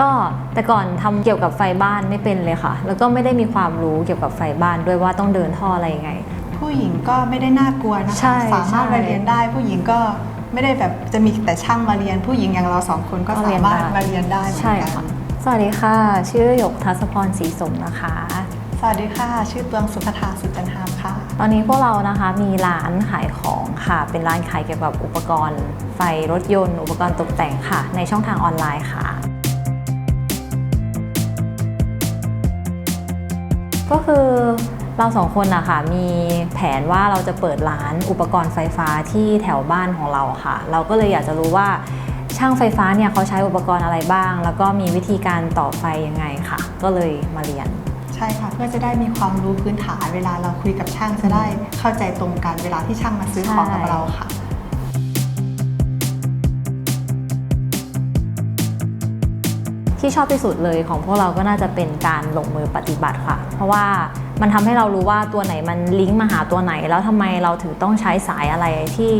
ก็แต่ก่อนทำเกี่ยวกับไฟบ้านไม่เป็นเลยค่ะ แล้วก็ไม่ได้มีความรู้เกี่ยวกับไฟบ้านด้วยว่าต้องเดินท่ออะไรยังไง ผู้หญิงก็ไม่ได้น่ากลัวนะใช่คะสามารถใช่มาเรียนได้ ผู้หญิงก็ไม่ได้แบบจะมีแต่ช่างมาเรียน ผู้หญิงอย่างเราสองคนก็ก็เรีสายนมารถได้มาเรียนได้เหมือนใช่กัค่ะนสวัสดีค่ะ ชื่อหยกทัศพรศรีสมนะคะ สวัสดีค่ะ ชื่อตวงสุภธาสุจันทามค่ะ ตอนนี้พวกเรานะคะมีร้านขายของค่ะ เป็นร้านขายเกี่ยวกับอุปกรณ์ ไฟรถยนต์ อุปกรณ์ตกแต่งค่ะ ในช่องทางออนไลน์ค่ะ ก็คือเราสองคนนะคะมีแผนว่าเราจะเปิดร้านอุปกรณ์ไฟฟ้าที่แถวบ้านของเราค่ะ เราก็เลยอยากจะรู้ว่าช่างไฟฟ้าเนี่ยเขาใช้อุปกรณ์อะไรบ้าง แล้วก็มีวิธีการต่อไฟยังไงค่ะ ก็เลยมาเรียน ใช่ค่ะ เพื่อจะได้มีความรู้พื้นฐานเวลาเราคุยกับช่างจะได้เข้าใจตรงกันเวลาที่ช่างมาซื้อของกับเราค่ะ ที่ชอบที่สุดเลยของพวกเราก็น่าจะเป็นการลงมือปฏิบัติค่ะ เพราะว่ามันทำให้เรารู้ว่าตัวไหนมันลิงก์มาหาตัวไหน แล้วทำไมเราถึงต้องใช้สายอะไรที่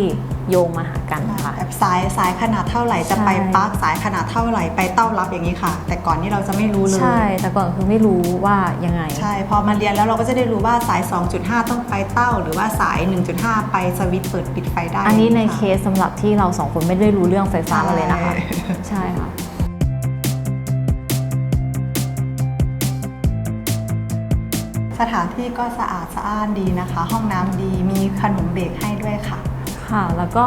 โยงมาหากันค่ะแบบสายสายขนาดเท่าไหร่จะไปใช่ปลั๊กสายขนาดเท่าไหร่ไปเต้ารับอย่างนี้ค่ะ แต่ก่อนนี้เราจะไม่รู้เลยใช่ แต่ก่อนคือไม่รู้ว่ายังไง ใช่พอมาเรียนแล้วเราก็จะได้รู้ว่าสาย 2.5 ต้องไปเต้า หรือว่าสาย 1.5 ไปสวิตช์เปิดปิดไฟได้ อันนี้ในค่ะเคสสำหรับที่เราสองคนไม่ได้รู้เรื่องไฟฟ้ามาเลยนะคะ ใช่ใช่ค่ะ สถานที่ก็สะอาดสะอ้านดีนะคะ ห้องน้ำดีมีขนมเบรกให้ด้วยค่ะ ค่ะ แล้วก็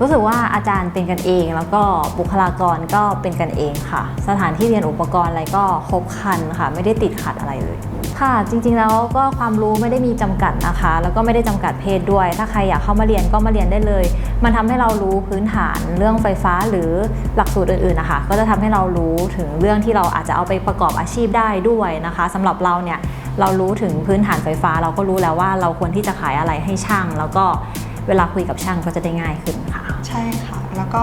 รู้สึกว่าอาจารย์เป็นกันเอง แล้วก็บุคลากรก็เป็นกันเองค่ะ สถานที่เรียนอุปกรณ์อะไรก็ครบครันค่ะ ไม่ได้ติดขัดอะไรเลย ค่ะ จริงๆแล้วก็ความรู้ไม่ได้มีจำกัดนะคะ แล้วก็ไม่ได้จำกัดเพศด้วย ถ้าใครอยากเข้ามาเรียนก็มาเรียนได้เลย มันทำให้เรารู้พื้นฐานเรื่องไฟฟ้าหรือหลักสูตรอื่นๆนะคะ ก็จะทำให้เรารู้ถึงเรื่องที่เราอาจจะเอาไปประกอบอาชีพได้ด้วยนะคะสำหรับเราเนี่ย เรารู้ถึงพื้นฐานไฟฟ้า เราก็รู้แล้วว่าเราควรที่จะขายอะไรให้ช่าง แล้วก็เวลาคุยกับช่างก็จะได้ง่ายขึ้นค่ะ ใช่ค่ะ แล้วก็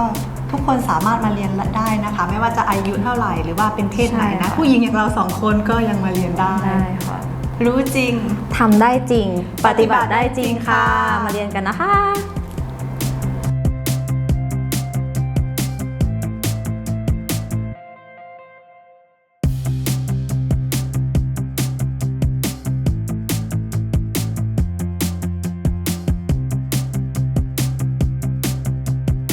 ทุกคนสามารถมาเรียนได้นะคะ ไม่ว่าจะอายุเท่าไหร่หรือว่าเป็นเพศไหนใช่นะค่ะผู้หญิงอย่างเราสองคนก็ยังมาเรียนได้ได้ค่ะรู้จริงทำได้จริง ปฏิบัติได้จริงค่ะปฏิบัติได้จริงค่ะมาเรียนกันนะคะ